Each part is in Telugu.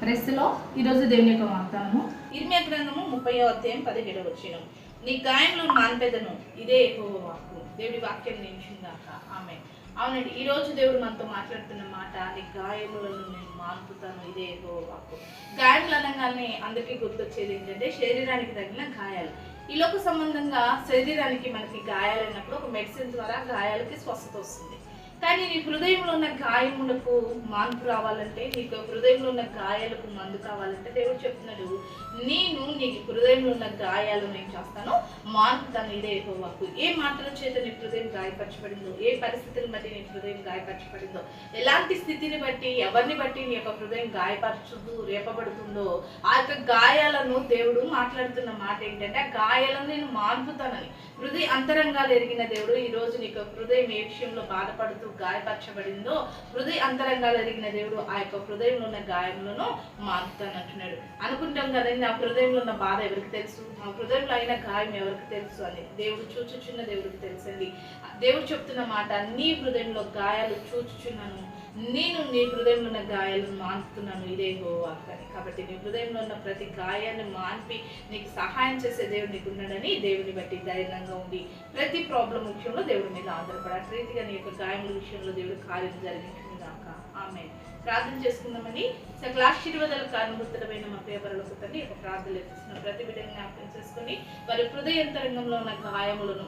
ప్రెస్లో ఈరోజు దేవుని యొక్క వాగ్దానము. ఇర్మియా గ్రంథము ముప్పై అధ్యాయం పదిహేడవ వచ్చిన నీ గాయంలో మాన్పెదను ఇదే ఎక్కువ వాక్కు. దేవుడి వాక్యం నిలిచిందాక. ఆమె అవునండి ఈ రోజు దేవుడు మనతో మాట్లాడుతున్న మాట నీ గాయములను నేను మాన్పుతాను ఇదే ఎక్కువ వాక్కు. గాయములు అనగానే అందరికీ గుర్తొచ్చేది ఏంటంటే శరీరానికి తగిన గాయాలు. ఈ లోక సంబంధంగా శరీరానికి మనకి గాయాలైనప్పుడు ఒక మెడిసిన్ ద్వారా గాయాలకి స్వస్థత వస్తుంది. కానీ నీ హృదయంలో ఉన్న గాయములకు మాన్పు రావాలంటే నీకు హృదయంలో ఉన్న గాయాలకు మందు కావాలంటే దేవుడు చెప్తున్నాడు నీ నీ హృదయంలో ఉన్న గాయాలు నేను చేస్తాను. మార్పుతాను ఇదే యెహోవాకు ఏ మాటల చేత నీ హృదయం గాయపరచబడిందో ఏ పరిస్థితిని బట్టి నీ హృదయం గాయపరచబడిందో ఎలాంటి స్థితిని బట్టి ఎవరిని బట్టి నీ యొక్క హృదయం గాయపరచుతూ రేపబడుతుందో ఆ యొక్క గాయాలను దేవుడు మాట్లాడుతున్న మాట ఏంటంటే ఆ గాయాలను నేను మార్పుతానని హృదయ అంతరంగాలు ఎరిగిన దేవుడు ఈ రోజు నీకు హృదయం ఏ విషయంలో బాధపడుతూ గాయపరచబడిందో హృదయ అంతరంగాలు ఎరిగిన దేవుడు ఆ యొక్క హృదయంలో ఉన్న గాయములను మారుతానంటున్నాడు అనుకుంటాం కదండి ఆ హృదయంలో ఉన్న బాధ ఎవరికి తెలుసు? మా హృదయంలో అయిన గాయం ఎవరికి తెలుసు అని? దేవుడు చూచుచున్న దేవుడికి తెలుసండి దేవుడు చెప్తున్న మాట నీ హృదయంలో గాయాలు చూచుచున్నాను. నేను నీ హృదయంలో ఉన్న గాయాలను మాన్పుతున్నాను. ఇదే వాక్యాన్ని. కాబట్టి నీ హృదయంలో ఉన్న ప్రతి గాయాన్ని మాన్పి నీకు సహాయం చేసే దేవుడు నీకు ఉన్నాడని దేవుని బట్టి ధైర్యంగా ఉండి ప్రతి ప్రాబ్లం విషయంలో దేవుడి మీద ఆధారపడ రీతిగా నీ యొక్క గాయముల విషయంలో దేవుడు కార్యం జరిగింది. గాక. ఆమె ప్రార్థన చేసుకుందామని సకల ఆశీర్వాదాలు కారణభూతులమైన మా పేపర్లకు తండ్రి ఒక ప్రార్థన చేస్తున్న ప్రతి బిడ్డని జ్ఞాపకం చేసుకొని వారి హృదయంతరంగంలో ఉన్న గాయములను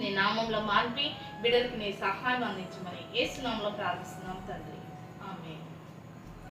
నీ నామంలో మార్పి బిడ్డలకు నీ సహాయం అందించమని ఏ సునామంలో ప్రార్థిస్తున్నాం తండ్రి. ఆమె